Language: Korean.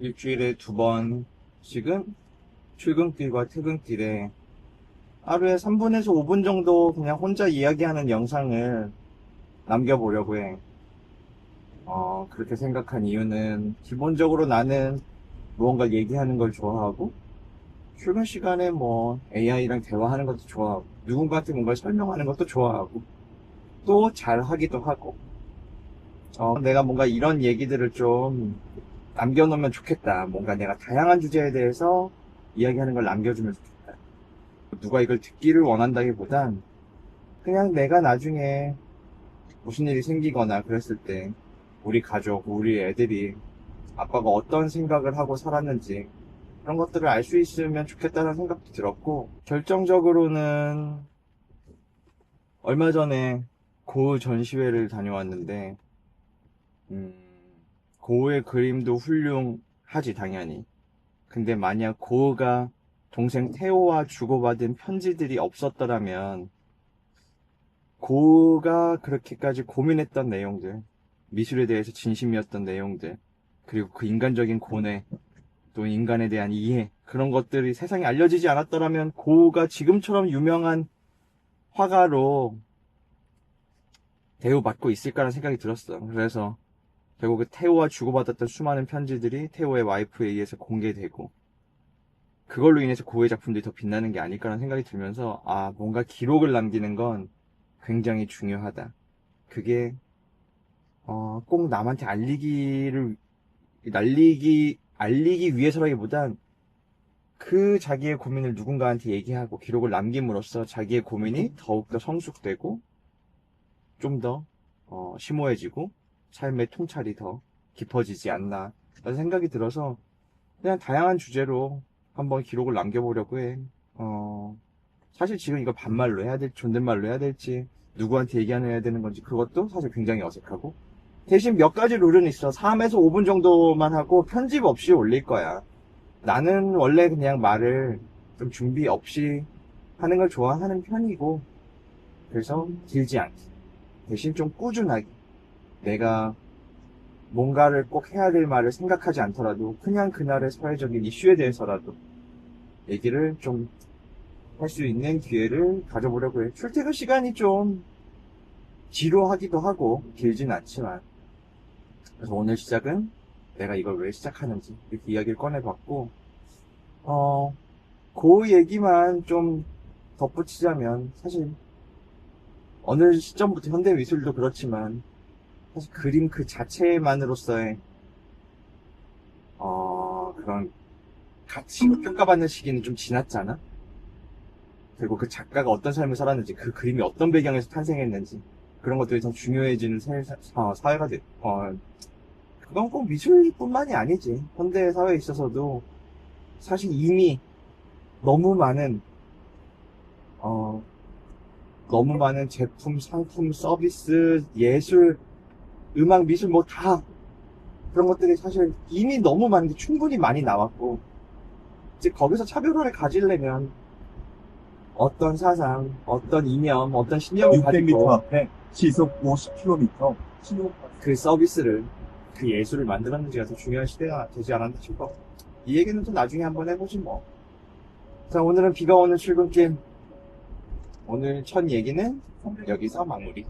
일주일에 두 번씩은 출근길과 퇴근길에 하루에 3분에서 5분 정도 그냥 혼자 이야기하는 영상을 남겨보려고 해. 어, 그렇게 생각한 이유는 기본적으로 나는 무언가 얘기하는 걸 좋아하고 출근 시간에 뭐 AI랑 대화하는 것도 좋아하고 누군가한테 뭔가 설명하는 것도 좋아하고 또 잘하기도 하고 어, 내가 뭔가 이런 얘기들을 좀 남겨놓으면 좋겠다. 뭔가 내가 다양한 주제에 대해서 이야기하는 걸 남겨주면 좋겠다. 누가 이걸 듣기를 원한다기보단 그냥 내가 나중에 무슨 일이 생기거나 그랬을 때 우리 가족, 우리 애들이 아빠가 어떤 생각을 하고 살았는지 그런 것들을 알 수 있으면 좋겠다는 생각도 들었고 결정적으로는 얼마 전에 고흐 전시회를 다녀왔는데 음, 고흐의 그림도 훌륭하지 당연히 근데 만약 고흐가 동생 테오와 주고받은 편지들이 없었더라면 고흐가 그렇게까지 고민했던 내용들 미술에 대해서 진심이었던 내용들 그리고 그 인간적인 고뇌 또 인간에 대한 이해 그런 것들이 세상에 알려지지 않았더라면 고흐가 지금처럼 유명한 화가로 대우받고 있을까라는 생각이 들었어. 그래서 결국 그 테오와 주고받았던 수많은 편지들이 테오의 와이프에 의해서 공개되고 그걸로 인해서 고흐의 작품들이 더 빛나는 게 아닐까라는 생각이 들면서 아 뭔가 기록을 남기는 건 굉장히 중요하다. 그게 어, 꼭 남한테 알리기를 날리기 알리기 위해서라기보단 그 자기의 고민을 누군가한테 얘기하고 기록을 남김으로써 자기의 고민이 더욱더 성숙되고 좀더 어, 심오해지고 삶의 통찰이 더 깊어지지 않나 라는 생각이 들어서 그냥 다양한 주제로 한번 기록을 남겨보려고 해. 어, 사실 지금 이거 반말로 해야 될지 존댓말로 해야 될지 누구한테 얘기해야 되는 건지 그것도 사실 굉장히 어색하고 대신 몇 가지 룰은 있어. 3에서 5분 정도만 하고 편집 없이 올릴 거야. 나는 원래 그냥 말을 좀 준비 없이 하는 걸 좋아하는 편이고, 그래서 길지 않게. 대신 좀 꾸준하게. 내가 뭔가를 꼭 해야 될 말을 생각하지 않더라도, 그냥 그날의 사회적인 이슈에 대해서라도 얘기를 좀 할 수 있는 기회를 가져보려고 해. 출퇴근 시간이 좀 지루하기도 하고, 길진 않지만, 그래서 오늘 시작은 내가 이걸 왜 시작하는지 이렇게 이야기를 꺼내봤고, 어, 그 얘기만 좀 덧붙이자면, 사실, 어느 시점부터 현대 미술도 그렇지만, 사실 그림 그 자체만으로서의, 어, 그런 가치로 평가받는 시기는 좀 지났잖아? 그리고 그 작가가 어떤 삶을 살았는지, 그 그림이 어떤 배경에서 탄생했는지, 그런 것들이 더 중요해지는 사, 어, 사회가 됐, 어, 그건 꼭 미술뿐만이 아니지. 현대 사회에 있어서도 사실 이미 너무 많은, 어, 너무 많은 제품, 상품, 서비스, 예술, 음악, 미술 뭐 다 그런 것들이 사실 이미 너무 많은데 충분히 많이 나왔고, 이제 거기서 차별화를 가지려면 어떤 사상, 어떤 이념, 어떤 신념을 600m 가지고 앞에 시속 50km 신호 그 서비스를 그 예술을 만들었는지가 더 중요한 시대가 되지 않았나 싶어. 이 얘기는 또 나중에 한번 해보지 뭐. 자 오늘은 비가 오는 출근길. 오늘 첫 얘기는 여기서 마무리.